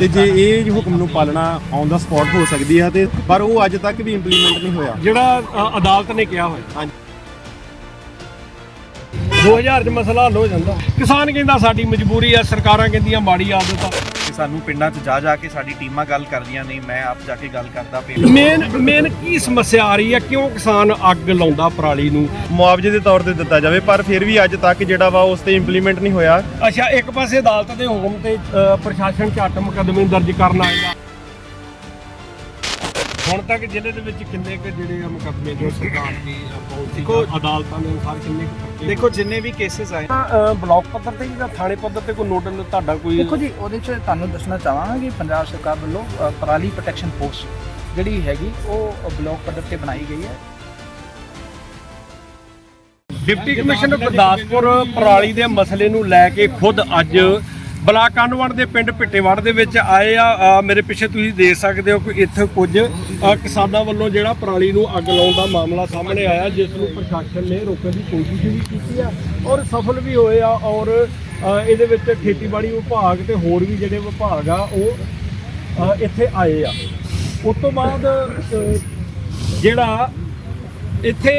ਤੇ ਜੇ ਇਹ ਹੁਕਮ ਨੂੰ ਪਾਲਣਾ ਔਨ ਦਾ ਸਪੌਟ ਹੋ ਸਕਦੀ ਆ ਤੇ ਪਰ ਉਹ ਅੱਜ ਤੱਕ ਵੀ ਇੰਪਲੀਮੈਂਟ ਨਹੀਂ ਹੋਇਆ। ਜਿਹੜਾ ਅ, ਅਦਾਲਤ ਨੇ ਕਿਹਾ ਹੋਇਆ। ਹਾਂਜੀ। 2000 ਚ ਮਸਲਾ ਹੱਲ ਹੋ ਜਾਂਦਾ। ਕਿਸਾਨ ਕਹਿੰਦਾ ਸਾਡੀ ਮਜਬੂਰੀ ਆ ਸਰਕਾਰਾਂ ਕਹਿੰਦੀਆਂ ਮਾੜੀ ਆਦਤ। ਆ ਸਾਨੂੰ ਪਿੰਡਾਂ 'ਚ ਜਾ ਜਾ ਕੇ ਸਾਡੀ ਟੀਮਾਂ ਗੱਲ ਕਰਦੀਆਂ ਨੇ ਮੈਂ ਆਪ ਜਾ ਕੇ ਗੱਲ ਕਰਦਾ ਪਿਆ ਮੇਨ ਮੇਨ ਕੀ ਸਮੱਸਿਆ ਆ ਰਹੀ ਆ ਕਿਉਂ ਕਿਸਾਨ ਅੱਗ ਲਾਉਂਦਾ ਪਰਾਲੀ ਨੂੰ? ਮੁਆਵਜ਼ੇ ਦੇ ਤੌਰ ਤੇ ਦਿੱਤਾ ਜਾਵੇ ਪਰ ਫਿਰ ਵੀ ਅੱਜ ਤੱਕ ਜਿਹੜਾ ਵਾ ਉਸ ਤੇ ਇੰਪਲੀਮੈਂਟ ਨਹੀਂ ਹੋਇਆ। ਅੱਛਾ ਇੱਕ ਪਾਸੇ ਅਦਾਲਤ ਦੇ ਹੁਕਮ ਤੇ ਪ੍ਰਸ਼ਾਸਨ ਝੱਟ ਮੁਕੱਦਮੇ ਦਰਜ ਕਰਨ ਆਏਗਾ। ਹੁਣ ਤੱਕ ਜ਼ਿਲ੍ਹੇ ਦੇ ਵਿੱਚ ਕਿੰਨੇ ਕੁ ਜਿਹੜੇ ਆ ਮੁਕੱਦਮੇ ਜੋ ਸਰਕਾਰ ਦੀ ਪਾਲਿਸੀ ਦੇਖੋ, ਅਦਾਲਤਾਂ ਦੇ ਅਨੁਸਾਰ ਕਿੰਨੇ ਕੁ ਪਰਚੇ ਦੇਖੋ ਜਿੰਨੇ ਵੀ ਕੇਸਿਸ ਆਏ ਅ, ਬਲਾਕ ਪੱਧਰ ਤੇ ਜਾਂ ਥਾਣੇ ਪੱਧਰ ਤੇ ਕੋਈ ਨੋਡਲ ਤੁਹਾਡਾ ਕੋਈ ਦੇਖੋ ਜੀ ਉਹਦੇ ਚ ਤੁਹਾਨੂੰ ਦੱਸਣਾ ਚਾਹਾਂਗਾ ਕਿ ਪੰਜਾਬ ਸਰਕਾਰ ਵੱਲੋਂ ਅ, ਪਰਾਲੀ ਪ੍ਰੋਟੈਕਸ਼ਨ ਫੋਰਸ ਜਿਹੜੀ ਹੈਗੀ ਉਹ ਬਲਾਕ ਪੱਧਰ ਤੇ ਬਣਾਈ ਗਈ ਹੈ। ਡਿਪਟੀ ਕਮਿਸ਼ਨਰ ਗੁਰਦਾਸਪੁਰ ਪਰਾਲੀ ਦੇ ਮਸਲੇ ਨੂੰ ਲੈ ਕੇ ਖੁਦ ਅੱਜ ਬਲਾਕ ਕਾਨਵੜ ਦੇ ਪਿੰਡ ਪਿੱਟੇਵੜ ਦੇ ਵਿੱਚ ਆਏ ਆ ਮੇਰੇ ਪਿੱਛੇ ਤੁਸੀਂ ਦੇਖ ਸਕਦੇ ਹੋ ਕਿ ਇੱਥੇ ਕੁਝ ਕਿਸਾਨਾਂ ਵੱਲੋਂ ਜਿਹੜਾ ਪਰਾਲੀ ਨੂੰ ਅੱਗ ਲਾਉਣ ਦਾ ਮਾਮਲਾ ਸਾਹਮਣੇ ਆਇਆ, ਜਿਸ ਨੂੰ ਪ੍ਰਸ਼ਾਸਨ ਨੇ ਰੋਕਣ ਦੀ ਕੋਸ਼ਿਸ਼ ਵੀ ਕੀਤੀ ਆ ਔਰ ਸਫਲ ਵੀ ਹੋਏ ਆ ਔਰ ਇਹਦੇ ਵਿੱਚ ਖੇਤੀਬਾੜੀ ਵਿਭਾਗ ਤੇ ਹੋਰ ਵੀ ਜਿਹੜੇ ਵਿਭਾਗ ਆ, ਉਹ ਇੱਥੇ ਆਏ ਆ। ਉਸ ਤੋਂ ਬਾਅਦ ਜਿਹੜਾ ਇੱਥੇ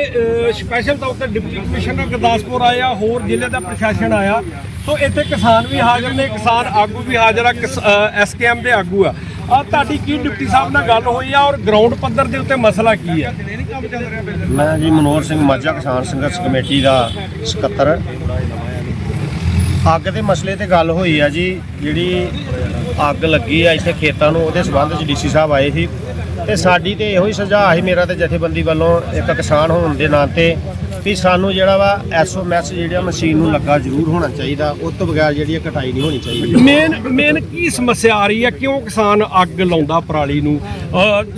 ਸਪੈਸ਼ਲ ਤੌਰ ਤੇ ਡਿਪਟੀ ਕਮਿਸ਼ਨਰ ਗੁਰਦਾਸਪੁਰ ਆਇਆ ਹੋਰ ਜ਼ਿਲ੍ਹੇ ਦਾ ਪ੍ਰਸ਼ਾਸਨ ਆਇਆ ਸੋ ਇੱਥੇ ਕਿਸਾਨ ਵੀ ਹਾਜ਼ਰ ਨੇ, ਕਿਸਾਨ ਆਗੂ ਵੀ ਹਾਜ਼ਰ ਆ ਐਸਕੇਐਮ ਦੇ ਆਗੂ ਆ। ਆ ਤੁਹਾਡੀ ਕੀ ਡਿਪਟੀ ਸਾਹਿਬ ਨਾਲ ਗੱਲ ਹੋਈ ਆ ਔਰ ਗਰਾਊਂਡ ਪੱਧਰ ਦੇ ਉੱਤੇ ਮਸਲਾ ਕੀ ਹੈ ਮੈਂ ਜੀ ਮਨੋਹਰ ਸਿੰਘ ਮਾਝਾ ਕਿਸਾਨ ਸੰਘਰਸ਼ ਕਮੇਟੀ ਦਾ ਸਕੱਤਰ। ਅੱਗ ਦੇ ਮਸਲੇ ਤੇ ਗੱਲ ਹੋਈ ਆ ਜੀ, ਜਿਹੜੀ ਅੱਗ ਲੱਗੀ ਆ ਇੱਥੇ ਖੇਤਾਂ ਨੂੰ, ਉਹਦੇ ਸਬੰਧ ਚ ਡੀਸੀ ਸਾਹਿਬ ਆਏ ਸੀ। ਤੇ ਸਾਡੀ ਤੇ ਇਹੋ ਹੀ ਸੁਝਾਅ ਸੀ, ਮੇਰਾ ਤੇ ਜਥੇਬੰਦੀ ਵੱਲੋਂ ਇੱਕ ਕਿਸਾਨ ਹੋਣ ਦੇ ਨਾਤੇ ਵੀ ਸਾਨੂੰ ਜਿਹੜਾ ਵਾ ਐਸਓਐਮਐਸ ਜਿਹੜਾ ਮਸ਼ੀਨ ਨੂੰ ਲੱਗਾ ਜ਼ਰੂਰ ਹੋਣਾ ਚਾਹੀਦਾ ਉਸ ਤੋਂ ਬਗੈਰ ਜਿਹੜੀ ਕਟਾਈ ਨਹੀਂ ਹੋਣੀ ਚਾਹੀਦੀ। ਮੇਨ ਮੇਨ ਕੀ ਸਮੱਸਿਆ ਆ ਰਹੀ ਹੈ ਕਿਉਂ ਕਿਸਾਨ ਅੱਗ ਲਾਉਂਦਾ ਪਰਾਲੀ ਨੂੰ?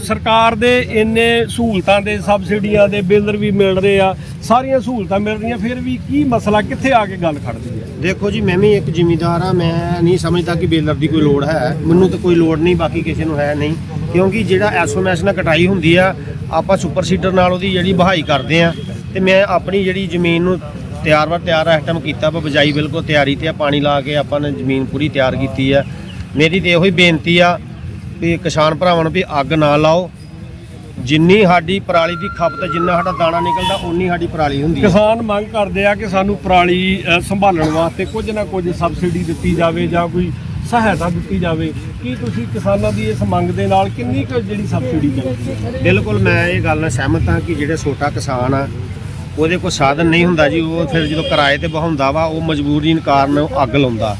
ਸਰਕਾਰ ਦੇ ਇੰਨੇ ਸਹੂਲਤਾਂ ਦੇ ਸਬਸਿਡੀਆਂ ਦੇ ਬਿੱਲ ਵੀ ਮਿਲ ਰਹੇ ਆ ਸਾਰੀਆਂ ਸਹੂਲਤਾਂ ਮਿਲ ਰਹੀਆਂ ਫਿਰ ਵੀ ਕੀ ਮਸਲਾ ਕਿੱਥੇ ਆ ਕੇ ਗੱਲ ਖੜਦੀ ਹੈ ਦੇਖੋ ਜੀ ਮੈਂ ਵੀ ਇੱਕ ਜ਼ਿਮੀਂਦਾਰ ਆ ਮੈਂ ਨਹੀਂ ਸਮਝਦਾ ਕਿ ਬੇਲਰ ਦੀ ਕੋਈ ਲੋੜ ਹੈ। ਮੈਨੂੰ ਤਾਂ ਕੋਈ ਲੋੜ ਨਹੀਂ ਬਾਕੀ ਕਿਸੇ ਨੂੰ ਹੈ ਨਹੀਂ। ਕਿਉਂਕਿ ਜਿਹੜਾ ਐਸਓਐਮਐਸ ਨਾਲ ਕਟਾਈ ਹੁੰਦੀ ਆ ਆਪਾਂ ਸੁਪਰ ਸੀਡਰ ਨਾਲ ਉਹਦੀ ਜਿਹੜੀ ਬਹਾਈ ਕਰਦੇ ਆ ਤੇ ਮੈਂ ਆਪਣੀ ਜਿਹੜੀ ਜ਼ਮੀਨ ਨੂੰ ਤਿਆਰ ਵਰ ਤਿਆਰ ਟਾਈਮ ਕੀਤਾ ਵਾ ਬਜਾਈ ਬਿਲਕੁਲ ਤਿਆਰੀ ਤੇ ਆ ਪਾਣੀ ਲਾ ਕੇ ਆਪਾਂ ਨੇ ਜ਼ਮੀਨ ਪੂਰੀ ਤਿਆਰ ਕੀਤੀ ਆ। ਮੇਰੀ ਤੇ ਇਹੋ ਹੀ ਬੇਨਤੀ ਆ ਵੀ ਕਿਸਾਨ ਭਰਾਵਾਂ ਨੂੰ ਵੀ ਅੱਗ ਨਾ ਲਾਓ। ਜਿੰਨੀ ਸਾਡੀ ਪਰਾਲੀ ਦੀ ਖਪਤ ਜਿੰਨਾ ਸਾਡਾ ਦਾਣਾ ਨਿਕਲਦਾ ਉਨੀ ਸਾਡੀ ਪਰਾਲੀ ਹੁੰਦੀ ਹੈ ਕਿਸਾਨ ਮੰਗ ਕਰਦੇ ਆ ਕਿ ਸਾਨੂੰ ਪਰਾਲੀ ਅ, ਸੰਭਾਲਣ ਵਾਸਤੇ ਕੁਝ ਨਾ ਕੁਝ ਸਬਸਿਡੀ ਦਿੱਤੀ ਜਾਵੇ ਜਾਂ ਕੋਈ ਸਹਾਇਤਾ ਦਿੱਤੀ ਜਾਵੇ। ਕੀ ਤੁਸੀਂ ਕਿਸਾਨਾਂ ਦੀ ਇਸ ਮੰਗ ਦੇ ਨਾਲ ਕਿੰਨੀ ਕੁ ਜਿਹੜੀ ਸਬਸਿਡੀ ਕਰਦੇ ਹੋ ਬਿਲਕੁਲ ਮੈਂ ਇਹ ਗੱਲ ਨਾਲ ਸਹਿਮਤ ਹਾਂ ਕਿ ਜਿਹੜੇ ਛੋਟਾ ਕਿਸਾਨ ਆ ਉਹਦੇ ਕੋਲ ਸਾਧਨ ਨਹੀਂ ਹੁੰਦਾ ਜੀ, ਉਹ ਫਿਰ ਜਦੋਂ ਕਿਰਾਏ ਤੇ ਬਹਾਉਂਦਾ ਵਾ, ਉਹ ਮਜਬੂਰੀ ਕਾਰਨ ਉਹ ਅੱਗ ਲਾਉਂਦਾ।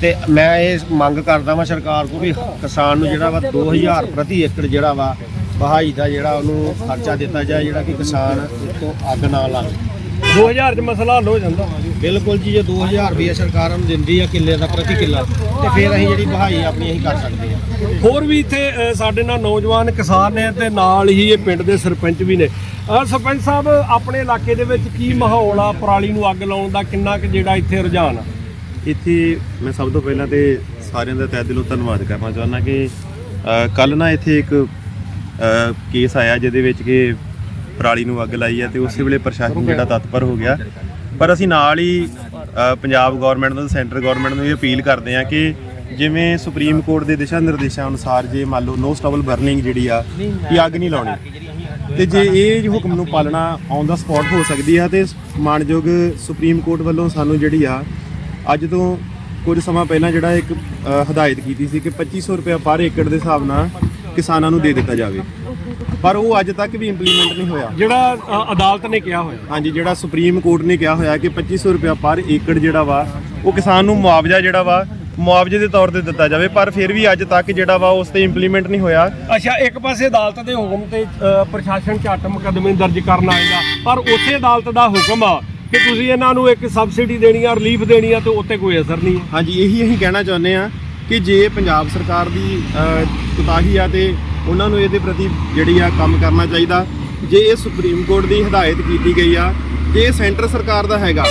ਤੇ ਮੈਂ ਇਹ ਮੰਗ ਕਰਦਾ ਵਾਂ ਸਰਕਾਰ ਕੋਲ ਵੀ ਕਿਸਾਨ ਨੂੰ ਜਿਹੜਾ ਵਾ 2000 ਪ੍ਰਤੀ ਏਕੜ ਜਿਹੜਾ ਵਾ ਬਹਾਈ ਦਾ ਜਿਹੜਾ ਉਹਨੂੰ ਖਰਚਾ ਦਿੱਤਾ ਜਾਏ, ਜਿਹੜਾ ਕਿ ਕਿਸਾਨ ਉਤੋਂ ਅੱਗ ਨਾ ਲਾਵੇ। 2000 ਚ ਮਸਲਾ ਹੱਲ ਹੋ ਜਾਂਦਾ। ਬਿਲਕੁਲ ਜੀ ਜੇ 2000 ਰੁਪਏ ਸਰਕਾਰ ਨੂੰ ਦਿੰਦੀ ਆ ਕਿੱਲੇ ਦਾ ਪ੍ਰਤੀ ਕਿੱਲਾ ਤੇ ਫਿਰ ਅਸੀਂ ਜਿਹੜੀ ਬਹਾਈ ਆਪਣੀ ਅਸੀਂ ਕਰ ਸਕਦੇ ਹਾਂ ਹੋਰ ਵੀ ਇੱਥੇ ਅ, ਸਾਡੇ ਨਾਲ ਨੌਜਵਾਨ ਕਿਸਾਨ ਨੇ ਤੇ ਨਾਲ ਹੀ ਇਹ ਪਿੰਡ ਦੇ ਸਰਪੰਚ ਵੀ ਨੇ। ਅ, ਸਰਪੰਚ ਸਾਹਿਬ ਆਪਣੇ ਇਲਾਕੇ ਦੇ ਵਿੱਚ ਕੀ ਮਾਹੌਲ ਆ ਪਰਾਲੀ ਨੂੰ ਅੱਗ ਲਾਉਣ ਦਾ? ਕਿੰਨਾ ਕੁ ਜਿਹੜਾ ਇੱਥੇ ਰੁਝਾਨ ਆ? ਇੱਥੇ ਮੈਂ ਸਭ ਤੋਂ ਪਹਿਲਾਂ ਤੇ ਸਾਰਿਆਂ ਦਾ ਤਹਿ ਦਿਲੋਂ ਧੰਨਵਾਦ ਕਰਨਾ ਚਾਹੁੰਦਾ ਕਿ ਕੱਲ ਨਾ ਇੱਥੇ ਇੱਕ ਅ, ਕੇਸ ਆਇਆ ਜਿਹਦੇ ਵਿੱਚ ਕਿ ਪਰਾਲੀ ਨੂੰ ਅੱਗ ਲਾਈ ਹੈ ਤੇ ਉਸੇ ਵੇਲੇ ਪ੍ਰਸ਼ਾਸਨ ਜਿਹੜਾ ਤਤਪਰ ਹੋ ਗਿਆ। ਪਰ ਅਸੀਂ ਨਾਲ ਹੀ ਪੰਜਾਬ ਗਵਰਨਮੈਂਟ ਨੂੰ ਸੈਂਟਰ ਗਵਰਨਮੈਂਟ ਨੂੰ ਇਹ ਅਪੀਲ ਕਰਦੇ ਹਾਂ ਕਿ ਜਿਵੇਂ ਸੁਪਰੀਮ ਕੋਰਟ ਦੇ ਦਿਸ਼ਾ ਨਿਰਦੇਸ਼ਾਂ ਅਨੁਸਾਰ ਜੇ ਮੰਨ ਲਓ ਨੋ ਸਟਬਲ ਬਰਨਿੰਗ ਜਿਹੜੀ ਆ ਕਿ ਅੱਗ ਨਹੀਂ ਲਾਉਣੀ। ਤੇ ਜੇ ਇਹ ਹੁਕਮ ਨੂੰ ਪਾਲਣਾ ਔਨ ਦਾ ਸਪੌਟ ਹੋ ਸਕਦੀ ਆ ਤੇ ਮਾਨਯੋਗ ਸੁਪਰੀਮ ਕੋਰਟ ਵੱਲੋਂ ਸਾਨੂੰ ਜਿਹੜੀ ਆ, ਅੱਜ ਤੋਂ ਕੁਝ ਸਮਾਂ ਪਹਿਲਾਂ ਜਿਹੜਾ ਇੱਕ ਹਦਾਇਤ ਕੀਤੀ ਸੀ ਕਿ 2500 ਰੁਪਏ ਪਰ ਏਕੜ ਦੇ ਹਿਸਾਬ ਨਾਲ ਕਿਸਾਨਾਂ ਨੂੰ ਦੇ ਦਿੱਤਾ ਜਾਵੇ। ਪਰ ਉਹ ਅੱਜ ਤੱਕ ਵੀ ਇੰਪਲੀਮੈਂਟ ਨਹੀਂ ਹੋਇਆ। ਜਿਹੜਾ ਅ, ਅਦਾਲਤ ਨੇ ਕਿਹਾ ਹੋਇਆ। ਹਾਂਜੀ ਜਿਹੜਾ ਸੁਪਰੀਮ ਕੋਰਟ ਨੇ ਕਿਹਾ ਹੋਇਆ ਕਿ 2500 ਰੁਪਏ ਪਰ ਏਕੜ ਜਿਹੜਾ ਵਾ ਉਹ ਕਿਸਾਨ ਨੂੰ ਮੁਆਵਜ਼ਾ ਜਿਹੜਾ ਵਾ ਮੁਆਵਜ਼ੇ ਦੇ ਤੌਰ ਤੇ ਦਿੱਤਾ ਜਾਵੇ ਪਰ ਫਿਰ ਵੀ ਅੱਜ ਤੱਕ ਜਿਹੜਾ ਵਾ ਉਸ ਤੇ ਇੰਪਲੀਮੈਂਟ ਨਹੀਂ ਹੋਇਆ। ਅੱਛਾ ਇੱਕ ਪਾਸੇ ਅਦਾਲਤ ਦੇ ਹੁਕਮ ਤੇ ਅ, ਪ੍ਰਸ਼ਾਸਨ ਝੱਟ ਮੁਕੱਦਮੇ ਦਰਜ ਕਰਨ ਆਏਗਾ ਪਰ ਉਸੇ ਅਦਾਲਤ ਦਾ ਹੁਕਮ ਆ ਕਿ ਤੁਸੀਂ ਇਹਨਾਂ ਨੂੰ ਇੱਕ ਸਬਸਿਡੀ ਦੇਣੀ ਆ ਰਿਲੀਫ ਦੇਣੀ ਆ ਤੇ ਉੱਤੇ ਕੋਈ ਅਸਰ ਨਹੀਂ ਹੈ। ਹਾਂਜੀ ਇਹੀ ਅਸੀਂ ਕਹਿਣਾ ਚਾਹੁੰਦੇ ਆ ਕਿ ਜੇ ਪੰਜਾਬ ਸਰਕਾਰ ਦੀ ਕੁਤਾਹੀ ਆ ਤੇ ਉਹਨਾਂ ਨੂੰ ਇਹਦੇ ਪ੍ਰਤੀ ਜਿਹੜੀ ਆ ਕੰਮ ਕਰਨਾ ਚਾਹੀਦਾ। ਜੇ ਇਹ ਸੁਪਰੀਮ ਕੋਰਟ ਦੀ ਹਦਾਇਤ ਕੀਤੀ ਗਈ ਆ ਕਿ ਸੈਂਟਰ ਸਰਕਾਰ ਦਾ ਹੈਗਾ,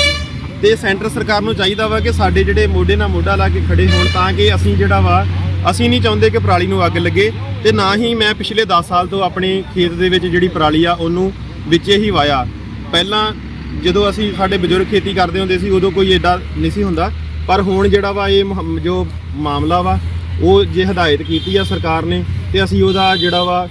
ਤੇ ਸੈਂਟਰ ਸਰਕਾਰ ਨੂੰ ਚਾਹੀਦਾ ਵਾ ਕਿ ਸਾਡੇ ਜਿਹੜੇ ਮੋਢੇ ਨਾਲ ਮੋਢਾ ਲਾ ਕੇ ਖੜੇ ਹੋਣ ਤਾਂ ਕਿ ਅਸੀਂ ਜਿਹੜਾ ਵਾ, ਅਸੀਂ ਨਹੀਂ ਚਾਹੁੰਦੇ ਕਿ ਪਰਾਲੀ ਨੂੰ ਅੱਗ ਲੱਗੇ, ਤੇ ਨਾ ਹੀ ਮੈਂ ਪਿਛਲੇ 10 ਸਾਲ ਤੋਂ ਆਪਣੇ ਖੇਤ ਦੇ ਵਿੱਚ ਜਿਹੜੀ ਪਰਾਲੀ ਆ, ਉਹਨੂੰ ਵਿੱਚੇ ਹੀ ਵਾਇਆ। ਪਹਿਲਾਂ ਜਦੋਂ ਅਸੀਂ ਸਾਡੇ ਬਜ਼ੁਰਗ ਖੇਤੀ ਕਰਦੇ ਹੁੰਦੇ ਸੀ, ਉਦੋਂ ਕੋਈ ਐਡਾ ਨਹੀਂ ਸੀ ਹੁੰਦਾ। ਪਰ ਹੁਣ ਜਿਹੜਾ ਵਾ ਇਹ ਮੁਹੰਮ- ਜੋ ਮਾਮਲਾ ਵਾ, ਉਹ ਜੇ ਹਦਾਇਤ ਕੀਤੀ ਆ ਸਰਕਾਰ ਨੇ ਤੇ ਅਸੀਂ ਉਹਦਾ ਜਿਹੜਾ ਵਾ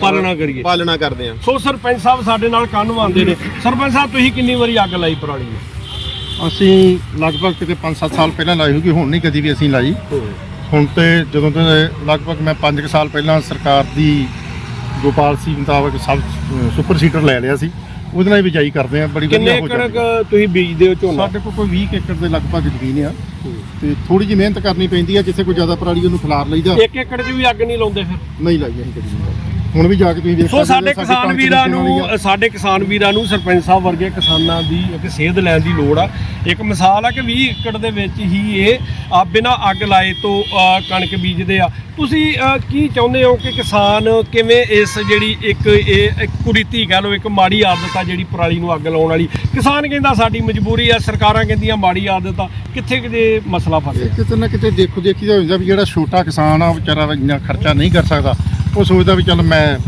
ਪਾਲਣਾ ਕਰੀਏ। ਪਾਲਣਾ ਕਰਦੇ ਆ ਸੋ ਸਰਪੰਚ ਸਾਹਿਬ ਸਾਡੇ ਨਾਲ ਕੰਨ ਆਉਂਦੇ ਨੇ। ਸਰਪੰਚ ਸਾਹਿਬ ਤੁਸੀਂ ਕਿੰਨੀ ਵਾਰੀ ਅੱਗ ਲਾਈ ਪਰਾਲੀ ਨੂੰ ਅਸੀਂ ਲਗਭਗ ਕਿਤੇ 5-7 ਸਾਲ ਪਹਿਲਾਂ ਲਾਈ ਹੋਗੀ ਹੁਣ ਨਹੀਂ ਕਦੀ ਵੀ ਅਸੀਂ ਲਾਈ। ਹੁਣ ਤੇ ਜਦੋਂ ਤੋਂ ਲਗਭਗ ਮੈਂ 5 ਸਾਲ ਪਹਿਲਾਂ ਸਰਕਾਰ ਦੀ ਗੋਪਾਲ ਸੀ ਮੁਤਾਬਕ ਸਬ ਸੁਪਰ ਸੀਟਰ ਲੈ ਲਿਆ ਸੀ। ਉਹਦੇ ਨਾਲ ਹੀ ਬਿਜਾਈ ਕਰਦੇ ਆ ਬੜੀ ਕਿੰਨੇ ਵਧੀਆ ਹੋ ਜਾਂਦੀ ਕੁ ਤੁਸੀਂ ਬੀਜਦੇ ਹੋ ਝੋਨਾ? ਸਾਡੇ ਕੋਲ ਕੋਈ 20 ਏਕੜ ਦੇ ਲਗਭਗ ਜ਼ਮੀਨ ਆ। ਤੇ ਥੋੜੀ ਜਿਹੀ ਮਿਹਨਤ ਕਰਨੀ ਪੈਂਦੀ ਆ ਜਿੱਥੇ ਕੋਈ ਜ਼ਿਆਦਾ ਪਰਾਲੀ ਉਹਨੂੰ ਖਿਲਾਰ ਲਈਦਾ। ਇੱਕ ਏਕੜ 'ਚ ਵੀ ਅੱਗ ਨਹੀਂ ਲਾਉਂਦੇ ਫਿਰ? ਨਹੀਂ ਲਾਈ ਅਸੀਂ ਕਦੀ। ਹੁਣ ਵੀ ਜਾ ਕੇ ਤੁਸੀਂ ਦੇਖ ਸੋ ਸਾਡੇ ਕਿਸਾਨ ਵੀਰਾਂ। ਨੂੰ ਸਾਡੇ ਕਿਸਾਨ ਵੀਰਾਂ ਨੂੰ ਸਰਪੰਚ ਸਾਹਿਬ ਵਰਗੇ ਕਿਸਾਨਾਂ ਦੀ ਇੱਕ ਸੇਧ ਲੈਣ ਦੀ ਲੋੜ ਆ। ਇੱਕ ਮਿਸਾਲ ਆ ਕਿ 20 ਏਕੜ ਦੇ ਵਿੱਚ ਹੀ ਇਹ ਆ ਬਿਨਾਂ ਅੱਗ ਲਾਏ ਤੋਂ ਕਣਕ ਬੀਜਦੇ ਆ। ਤੁਸੀਂ ਕੀ ਚਾਹੁੰਦੇ ਹੋ ਕਿ ਕਿਸਾਨ ਕਿਵੇਂ ਇਸ ਜਿਹੜੀ ਇੱਕ ਇਹ ਕੁਰੀਤੀ ਕਹਿ ਲਓ ਇੱਕ ਮਾੜੀ ਆਦਤ ਆ ਜਿਹੜੀ ਪਰਾਲੀ ਨੂੰ ਅੱਗ ਲਾਉਣ ਵਾਲੀ? ਕਿਸਾਨ ਕਹਿੰਦਾ ਸਾਡੀ ਮਜਬੂਰੀ ਆ ਸਰਕਾਰਾਂ ਕਹਿੰਦੀਆਂ ਮਾੜੀ ਆਦਤ ਆ। ਕਿੱਥੇ ਕਿਤੇ ਮਸਲਾ ਫਸਿਆ ਕਿਤੇ ਨਾ ਕਿਤੇ ਦੇਖੋ ਦੇਖੀ ਹੋ ਜਾਂਦਾ ਵੀ ਜਿਹੜਾ ਛੋਟਾ ਕਿਸਾਨ ਆ ਵਿਚਾਰਾ ਇੰਨਾ ਖਰਚਾ ਨਹੀਂ ਕਰ ਸਕਦਾ। ਉਹ ਸੋਚਦਾ ਵੀ ਚੱਲ ਮੈਂ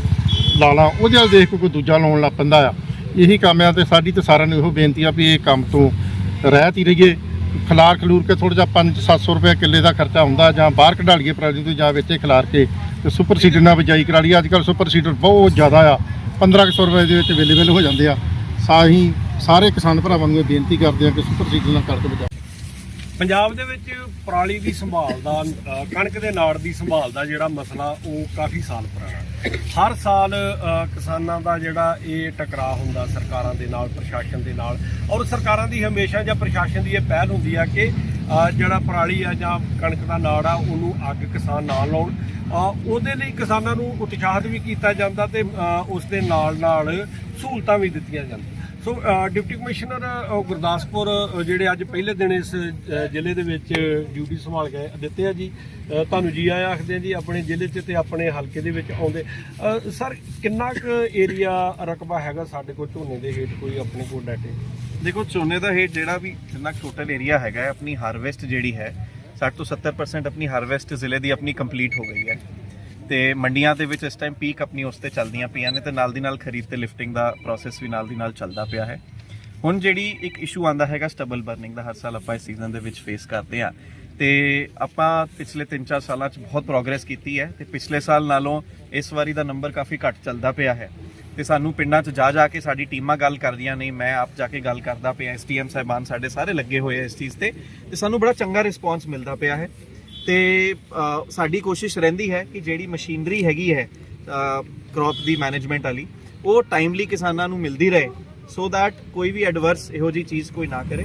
ਲਾ ਲਾਂ, ਉਹਦੇ ਵੱਲ ਦੇਖ ਕੇ ਕੋਈ ਦੂਜਾ ਲਾਉਣ ਲੱਗ ਪੈਂਦਾ ਆ। ਇਹੀ ਕੰਮ ਆ ਤੇ ਸਾਡੀ ਤੇ ਸਾਰਿਆਂ ਨੂੰ ਇਹੋ ਬੇਨਤੀ ਆ ਵੀ ਇਹ ਕੰਮ ਤੋਂ ਰਹਿਤ ਹੀ ਰਹੀਏ। ਖਲਾਰ ਖਲੂਰ ਕੇ ਥੋੜਾ ਜਿਹਾ 5-700 ਰੁਪਏ ਕਿੱਲੇ ਦਾ ਖਰਚਾ ਹੁੰਦਾ ਜਾਂ ਬਾਹਰ ਕਢਾਲੀਏ ਪਰਾਲੀ ਤੋਂ ਜਾਂ ਵਿੱਚੇ ਖਿਲਾਰ ਕੇ ਤੇ ਸੁਪਰ ਸੀਡਰ ਨਾਲ ਬਿਜਾਈ ਕਰਾ ਲਈਏ। ਅੱਜ ਕੱਲ ਸੁਪਰ ਸੀਡਰ ਬਹੁਤ ਜ਼ਿਆਦਾ ਆ। 1500 ਰੁਪਏ ਦੇ ਵਿੱਚ ਅਵੇਲੇਬਲ ਹੋ ਜਾਂਦੇ ਆ। ਸਾਹੀ ਸਾਰੇ ਕਿਸਾਨ ਭਰਾਵਾਂ ਨੂੰ ਇਹ ਬੇਨਤੀ ਕਰਦੇ ਆ ਕਿ ਸੁਪਰ ਸੀਡਰ ਨਾਲ ਕਰਕੇ ਬਚਾਓ ਪੰਜਾਬ ਦੇ ਵਿੱਚ ਪਰਾਲੀ ਦੀ ਸੰਭਾਲ ਦਾ ਕਣਕ ਦੇ ਨਾੜ ਦੀ ਸੰਭਾਲ ਦਾ ਜਿਹੜਾ ਮਸਲਾ ਉਹ ਕਾਫੀ ਸਾਲ ਪੁਰਾਣਾ ਹਰ ਸਾਲ ਕਿਸਾਨਾਂ ਦਾ ਜਿਹੜਾ ਇਹ ਟਕਰਾਅ ਹੁੰਦਾ ਸਰਕਾਰਾਂ ਦੇ ਨਾਲ, ਪ੍ਰਸ਼ਾਸਨ ਦੇ ਨਾਲ। ਔਰ ਸਰਕਾਰਾਂ ਦੀ ਹਮੇਸ਼ਾ ਜਾਂ ਪ੍ਰਸ਼ਾਸਨ ਦੀ ਇਹ ਪਹਿਲ ਹੁੰਦੀ ਆ ਕਿ ਜਿਹੜਾ ਪਰਾਲੀ ਆ ਜਾਂ ਕਣਕ ਦਾ ਨਾੜ ਆ, ਉਹਨੂੰ ਅੱਗ ਕਿਸਾਨ ਨਾ ਲਾਉਣ। ਉਹਦੇ ਲਈ ਕਿਸਾਨਾਂ ਨੂੰ ਉਤਸ਼ਾਹਿਤ ਵੀ ਕੀਤਾ ਜਾਂਦਾ ਤੇ ਉਸ ਦੇ ਨਾਲ ਨਾਲ ਸਹੂਲਤਾਂ ਵੀ ਦਿੱਤੀਆਂ ਜਾਂਦੀਆਂ। ਸੋ ਡਿਪਟੀ ਕਮਿਸ਼ਨਰ ਅ, ਗੁਰਦਾਸਪੁਰ ਜਿਹੜੇ ਅੱਜ ਪਹਿਲੇ ਦਿਨ ਇਸ ਜ਼ਿਲ੍ਹੇ ਦੇ ਵਿੱਚ ਡਿਊਟੀ ਸੰਭਾਲ ਗਏ ਦਿੱਤੇ ਆ ਜੀ ਤੁਹਾਨੂੰ ਜੀ ਆਇਆਂ ਆਖਦੇ ਆ ਜੀ ਆਪਣੇ ਜ਼ਿਲ੍ਹੇ 'ਚ ਤੇ ਆਪਣੇ ਹਲਕੇ ਦੇ ਵਿੱਚ ਆਉਂਦੇ। ਸਰ ਕਿੰਨਾ ਕੁ ਏਰੀਆ ਰਕਬਾ ਹੈਗਾ ਸਾਡੇ ਕੋਲ ਝੋਨੇ ਦੇ ਹੇਠ ਕੋਈ ਆਪਣੇ ਕੋਲ ਡਾਟੇ ਦੇਖੋ ਝੋਨੇ ਦਾ ਹੇਠ ਜਿਹੜਾ ਵੀ ਜਿੰਨਾ ਟੋਟਲ ਏਰੀਆ ਹੈਗਾ ਆਪਣੀ ਹਾਰਵੈਸਟ ਜਿਹੜੀ ਹੈ 60 ਤੋਂ 70% ਆਪਣੀ ਹਾਰਵੈਸਟ ਜ਼ਿਲ੍ਹੇ ਦੀ ਆਪਣੀ ਕੰਪਲੀਟ ਹੋ ਗਈ ਹੈ। ਤੇ ਮੰਡੀਆਂ ਦੇ ਵਿੱਚ ਇਸ ਟਾਈਮ ਪੀਕ ਆਪਣੀ ਉਸ ਤੇ ਚੱਲਦੀਆਂ ਪਈਆਂ ਨੇ ਤੇ ਨਾਲ ਦੀ ਨਾਲ ਖਰੀਦ ਤੇ ਲਿਫਟਿੰਗ ਦਾ ਪ੍ਰੋਸੈਸ ਵੀ ਨਾਲ ਦੀ ਨਾਲ ਚੱਲਦਾ ਪਿਆ ਹੈ। ਹੁਣ ਜਿਹੜੀ ਇੱਕ ਇਸ਼ੂ ਆਂਦਾ ਹੈਗਾ ਸਟਬਲ ਬਰਨਿੰਗ ਦਾ, ਹਰ ਸਾਲ ਆਪਾਂ ਇਸ ਸੀਜ਼ਨ ਦੇ ਵਿੱਚ ਫੇਸ ਕਰਦੇ ਆ ਤੇ ਆਪਾਂ ਪਿਛਲੇ 3-4 ਸਾਲਾਂ 'ਚ ਬਹੁਤ ਪ੍ਰੋਗਰੈਸ ਕੀਤੀ ਹੈ ਤੇ ਪਿਛਲੇ ਸਾਲ ਨਾਲੋਂ ਇਸ ਵਾਰੀ ਦਾ ਨੰਬਰ ਕਾਫੀ ਘੱਟ ਚੱਲਦਾ ਪਿਆ ਹੈ। ਤੇ ਸਾਨੂੰ ਪਿੰਡਾਂ 'ਚ ਜਾ ਜਾ ਕੇ ਸਾਡੀ ਟੀਮਾਂ ਗੱਲ ਕਰਦੀਆਂ ਨੇ, ਮੈਂ ਆਪ ਜਾ ਕੇ ਗੱਲ ਕਰਦਾ ਪਿਆ ਐਸਟੀਐਮ ਸਾਹਿਬਾਨ ਸਾਡੇ ਸਾਰੇ ਲੱਗੇ ਹੋਏ ਆ ਇਸ ਚੀਜ਼ ਤੇ ਤੇ ਸਾਨੂੰ ਬੜਾ ਚੰਗਾ ਰਿਸਪੌਂਸ ਮਿਲਦਾ ਪਿਆ ਹੈ। ਤੇ ਸਾਡੀ ਕੋਸ਼ਿਸ਼ ਰਹਿੰਦੀ ਹੈ ਕਿ ਜਿਹੜੀ ਮਸ਼ੀਨਰੀ ਹੈਗੀ ਹੈ ਕ੍ਰੌਪ ਦੀ ਮੈਨੇਜਮੈਂਟ ਵਾਲੀ ਉਹ ਟਾਈਮਲੀ ਕਿਸਾਨਾਂ ਨੂੰ ਮਿਲਦੀ ਰਹੇ ਸੋ that ਕੋਈ ਵੀ ਐਡਵਰਸ ਇਹੋ ਜੀ ਚੀਜ਼ ਕੋਈ ਨਾ ਕਰੇ।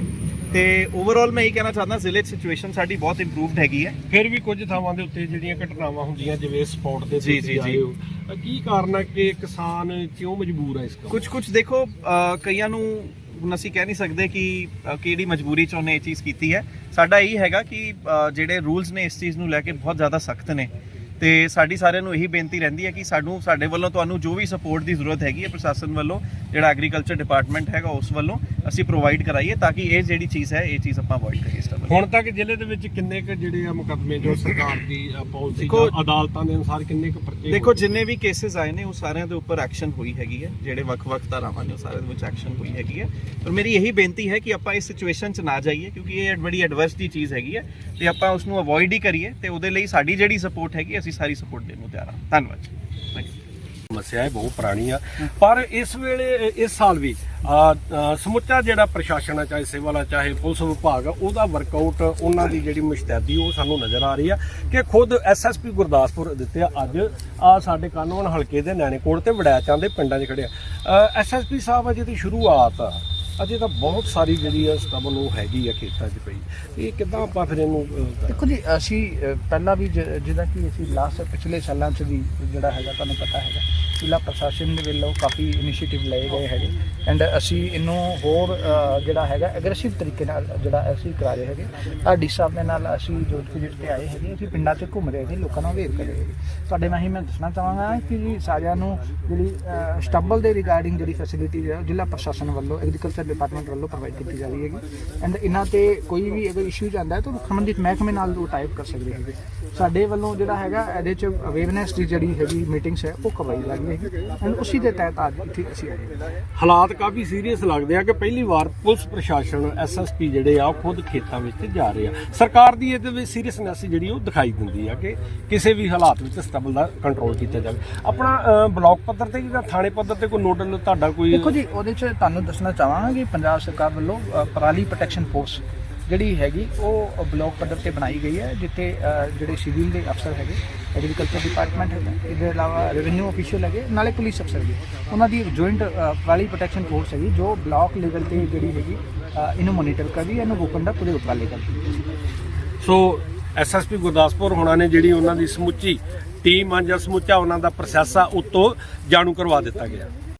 ਤੇ ਓਵਰਆਲ ਮੈਂ ਇਹ ਕਹਿਣਾ ਚਾਹੁੰਦਾ ਜ਼ਿਲ੍ਹੇ 'ਚ ਸਿਚੁਏਸ਼ਨ ਸਾਡੀ ਬਹੁਤ ਇੰਪਰੂਵਡ ਹੈਗੀ ਹੈ। ਫਿਰ ਵੀ ਕੁਝ ਥਾਵਾਂ ਦੇ ਉੱਤੇ ਜਿਹੜੀਆਂ ਘਟਨਾਵਾਂ ਹੁੰਦੀਆਂ ਜਿਵੇਂ ਸਪੌਟ ਦੇ ਜੀ, ਜੀ, ਜੀ। ਕੀ ਕਾਰਨ ਹੈ ਕਿ ਕਿਸਾਨ ਕਿਉਂ ਮਜਬੂਰ ਹੈ ਇਸ ਕੰਮ ਕੁਝ ਕੁਝ ਦੇਖੋ ਕਈਆਂ ਨੂੰ ਹੁਣ ਅਸੀਂ ਕਹਿ ਨਹੀਂ ਸਕਦੇ ਕਿ ਅ, ਕਿਹੜੀ ਮਜਬੂਰੀ ਚ ਉਹਨੇ ਇਹ ਚੀਜ਼ ਕੀਤੀ ਹੈ। ਸਾਡਾ ਇਹ ਹੈਗਾ ਕਿ ਅ, ਜਿਹੜੇ ਰੂਲਸ ਨੇ ਇਸ ਚੀਜ਼ ਨੂੰ ਲੈ ਕੇ ਬਹੁਤ ਜ਼ਿਆਦਾ ਸਖਤ ਨੇ। ਤੇ ਸਾਡੀ ਸਾਰਿਆਂ ਨੂੰ ਇਹੀ ਬੇਨਤੀ ਰਹਿੰਦੀ ਹੈ ਕਿ ਸਾਨੂੰ ਸਾਡੇ ਵੱਲੋਂ ਤੁਹਾਨੂੰ ਜੋ ਵੀ ਸਪੋਰਟ ਦੀ ਜ਼ਰੂਰਤ ਹੈਗੀ ਹੈ ਪ੍ਰਸ਼ਾਸਨ ਵੱਲੋਂ ਜਿਹੜਾ ਐਗਰੀਕਲਚਰ ਡਿਪਾਰਟਮੈਂਟ ਹੈਗਾ ਉਸ ਵੱਲੋਂ ਅਸੀਂ ਪ੍ਰੋਵਾਈਡ ਕਰਾਈਏ ਤਾਂ ਕਿ ਇਹ ਜਿਹੜੀ ਚੀਜ਼ ਹੈ ਇਹ ਚੀਜ਼ ਆਪਾਂ ਅਵੋਇਡ ਕਰੀਏ ਇਸ ਤਰ੍ਹਾਂ ਹੁਣ ਤੱਕ ਜ਼ਿਲ੍ਹੇ ਦੇ ਵਿੱਚ ਕਿੰਨੇ ਕੁ ਜਿਹੜੇ ਆ ਮੁਕੱਦਮੇ ਜੋ ਸਰਕਾਰ ਦੀ ਪਾਲਿਸੀ ਦੇਖੋ- ਅਦਾਲਤਾਂ ਦੇ ਅਨੁਸਾਰ ਕਿੰਨੇ ਕੁ ਪਰਚੇ ਦੇਖੋ ਜਿੰਨੇ ਵੀ ਕੇਸਿਸ ਆਏ ਨੇ ਉਹ ਸਾਰਿਆਂ ਦੇ ਉੱਪਰ ਐਕਸ਼ਨ ਹੋਈ ਹੈਗੀ ਹੈ ਜਿਹੜੇ ਵੱਖ-ਵੱਖ ਧਾਰਾਵਾਂ ਨੇ ਸਾਰਿਆਂ ਦੇ ਵਿੱਚ ਐਕਸ਼ਨ ਹੋਈ ਹੈਗੀ ਹੈ। ਪਰ ਮੇਰੀ ਇਹੀ ਬੇਨਤੀ ਹੈ ਕਿ ਆਪਾਂ ਇਸ ਸਿਚੁਏਸ਼ਨ 'ਚ ਨਾ ਜਾਈਏ ਕਿਉਂਕਿ ਇਹ ਬੜੀ ਐਡਵਰਸ ਦੀ ਚੀਜ਼ ਹੈਗੀ ਹੈ ਤੇ ਆਪਾਂ ਉਸ ਨੂੰ ਅਵੋਇਡ ਹੀ ਕਰੀਏ ਤੇ ਉਹਦੇ ਲਈ ਸਾਡੀ ਜਿਹੜੀ ਸਪੋਰਟ ਹੈਗੀ ਅਸੀਂ ਸਾਰੀ ਸਪੋਰਟ ਦੇਣ ਨੂੰ ਤਿਆਰ ਹਾਂ ਧੰਨਵਾਦ ਜੀ। Thank ਸਮੱਸਿਆ ਹੈ ਬਹੁਤ ਪੁਰਾਣੀ ਆ। ਪਰ ਇਸ ਵੇਲੇ, ਇਸ ਸਾਲ ਵੀ ਸਮੁੱਚਾ ਜਿਹੜਾ ਪ੍ਰਸ਼ਾਸਨ ਆ, ਚਾਹੇ ਸਿਵਲ ਆ, ਚਾਹੇ ਪੁਲਿਸ ਵਿਭਾਗ ਆ, ਉਹਦਾ ਵਰਕਆਊਟ ਉਹਨਾਂ ਦੀ ਜਿਹੜੀ ਮੁਸ਼ਤੈਦੀ, ਉਹ ਸਾਨੂੰ ਨਜ਼ਰ ਆ ਰਹੀ ਆ ਕਿ ਖੁਦ ਐਸਐਸਪੀ ਗੁਰਦਾਸਪੁਰ ਦਿੱਤੇ ਆ ਅੱਜ। ਆ, ਸਾਡੇ ਕਾਨੂੰਨ ਹਲਕੇ ਦੇ ਨੈਣੇਕੋਟ ਤੇ ਵੜੈਚਾਂ ਦੇ ਪਿੰਡਾਂ 'ਚ ਖੜੇ ਆ। ਐਸਐਸਪੀ ਸਾਹਿਬ, ਅਜੇ ਦੀ ਸ਼ੁਰੂਆਤ ਅਜੇ ਤਾਂ ਬਹੁਤ ਸਾਰੀ ਜਿਹੜੀ ਆ ਸਟਬਲ ਉਹ ਹੈਗੀ ਆ ਖੇਤਾਂ 'ਚ ਪਈ। ਇਹ ਕਿੱਦਾਂ ਆਪਾਂ ਫਿਰ ਇਹਨੂੰ ਦੇਖੋ ਜੀ, ਅਸੀਂ ਪਹਿਲਾਂ ਵੀ ਜ- ਜਿੱਦਾਂ ਕਿ ਅਸੀਂ ਲਾਸਟ ਪਿਛਲੇ ਸਾਲਾਂ 'ਚ ਵੀ ਜਿਹੜਾ ਹੈਗਾ, ਤੁਹਾਨੂੰ ਪਤਾ ਹੈਗਾ, ਜ਼ਿਲ੍ਹਾ ਪ੍ਰਸ਼ਾਸਨ ਦੇ ਵੱਲੋਂ ਕਾਫੀ ਇਨੀਸ਼ੀਏਟਿਵ ਲਏ ਗਏ ਹੈਗੇ। ਐਂਡ ਅਸੀਂ ਇਹਨੂੰ ਹੋਰ ਜਿਹੜਾ ਹੈਗਾ ਐਗਰੈਸਿਵ ਤਰੀਕੇ ਨਾਲ ਜਿਹੜਾ ਅਸੀਂ ਕਰਾ ਰਹੇ ਹੈਗੇ। ਆ ਡੀ ਸਾਹਿਬ ਦੇ ਨਾਲ ਅਸੀਂ ਜੋ ਵਿਜ਼ਿਟ ਤੇ ਆਏ ਹੈਗੇ, ਅਸੀਂ ਪਿੰਡਾਂ 'ਚ ਘੁੰਮ ਰਹੇ ਹੈਗੇ, ਲੋਕਾਂ ਨੂੰ ਅਵੇਅਰ ਕਰ ਰਹੇ ਹੈਗੇ। ਤੁਹਾਡੇ ਨਾਲ ਹੀ ਮੈਂ ਦੱਸਣਾ ਚਾਹਾਂਗਾ ਕਿ ਸਾਰਿਆਂ ਨੂੰ ਜਿਹੜੀ ਸਟੰਬਲ ਦੇ ਰਿਗਾਰਡਿੰਗ ਜਿਹੜੀ ਫੈਸਿਲਿਟੀ ਹੈ, ਜ਼ਿਲ੍ਹਾ ਪ੍ਰਸ਼ਾਸਨ ਵੱਲੋਂ ਐਗਰੀਕਲਚਰ ਡਿਪਾਰਟਮੈਂਟ ਵੱਲੋਂ ਪ੍ਰੋਵਾਈਡ ਕੀਤੀ ਜਾ ਰਹੀ ਹੈਗੀ। ਐਂਡ ਇਹਨਾਂ ਤੇ ਕੋਈ ਵੀ ਅਗਰ ਇਸ਼ੂ ਜਾਂਦਾ ਹੈ ਤਾਂ ਸੰਬੰਧਿਤ ਮਹਿਕਮੇ ਨਾਲ ਉਹ ਟਾਈਪ ਕਰ ਸਕਦੇ ਹੈਗੇ। ਸਾਡੇ ਵੱਲੋਂ ਜਿਹੜਾ ਹੈਗਾ ਇਹਦੇ ਚ ਅਵੇਅਰਨੈਸ ਦੀ ਜਿਹੜੀ ਹੈਗੀ ਮੀਟਿੰਗਸ ਹੈ ਉਹ ਕਰਵਾਈ ਜਾ ਰਹੀ ਹੈਗੀ। ਐਂਡ ਉਸੇ ਦੇ ਤਹਿਤ ਅੱਜ ਇੱਥੇ ਅਸੀਂ ਆਏ ਹਾਲਾਤ ਕਾਫੀ ਸੀਰੀਅਸ ਲੱਗਦੇ ਆ ਕਿ ਪਹਿਲੀ ਵਾਰ ਪੁਲਿਸ ਪ੍ਰਸ਼ਾਸਨ ਐਸਐਸਪੀ ਜਿਹੜੇ ਆ ਉਹ ਖੁਦ ਖੇਤਾਂ ਵਿੱਚ ਜਾ ਰਹੇ ਆ। ਸਰਕਾਰ ਦੀ ਇਹਦੇ ਵਿੱਚ ਸੀਰੀਅਸਨੈਸ ਜਿਹੜੀ ਉਹ ਦਿਖਾਈ ਦਿੰਦੀ ਆ ਕਿ ਕਿਸੇ ਵੀ ਹਾਲਾਤ ਵਿੱਚ ਸਟੇਬਲ ਦਾ ਕੰਟਰੋਲ ਕੀਤਾ ਜਾਵੇ। ਆਪਣਾ ਬਲਾਕ ਪੱਧਰ ਤੇ ਜਾਂ ਥਾਣੇ ਪੱਧਰ ਤੇ ਕੋਈ ਨੋਡਲ ਤੁਹਾਡਾ ਕੋਈ ਦੇਖੋ ਜੀ ਉਹਦੇ ਚ ਤੁਹਾਨੂੰ ਦੱਸਣਾ ਚਾਹਾਂਗਾ ਕਿ ਪੰਜਾਬ ਸਰਕਾਰ ਵੱਲੋਂ ਪਰਾਲੀ ਪ੍ਰੋਟੈਕਸ਼ਨ ਫੋਰਸ ਜਿਹੜੀ ਹੈਗੀ, ਉਹ ਬਲਾਕ ਪੱਧਰ ਤੇ ਬਣਾਈ ਗਈ ਹੈ, ਜਿੱਥੇ ਜਿਹੜੇ ਸਿਵਲ ਦੇ ਅਫਸਰ ਹੈਗੇ ਐਗਰੀਕਲਚਰ ਡਿਪਾਰਟਮੈਂਟ ਹੈਗਾ, ਇਹਦੇ ਇਲਾਵਾ ਰੈਵਨਿਊ ਅਫੀਸ਼ੀਅਲ ਹੈਗੇ, ਨਾਲੇ ਪੁਲਿਸ ਅਫਸਰ ਵੀ। ਉਹਨਾਂ ਦੀ ਜੁਆਇੰਟ ਪਰਾਲੀ ਪ੍ਰੋਟੈਕਸ਼ਨ ਫੋਰਸ ਹੈਗੀ, ਜੋ ਬਲਾਕ ਲੈਵਲ ਤੇ ਜਿਹੜੀ ਹੈਗੀ ਇਹਨੂੰ ਮੋਨੀਟਰ ਕਰਦੀ ਹੈ, ਇਹਨੂੰ ਰੋਕਣ ਦਾ ਪੂਰੇ ਉਪਰਾਲੇ ਕਰਦੀ ਹੈ। ਸੋ ਐਸਐਸਪੀ ਗੁਰਦਾਸਪੁਰ ਹੋਣਾ ਨੇ ਜਿਹੜੀ ਉਹਨਾਂ ਦੀ ਸਮੁੱਚੀ ਟੀਮ ਆ ਜਾਂ ਸਮੁੱਚਾ ਉਹਨਾਂ ਦਾ ਪ੍ਰੋਸੈਸ ਆ, ਉਤੋਂ ਜਾਣੂ ਕਰਵਾ ਦਿੱਤਾ ਗਿਆ।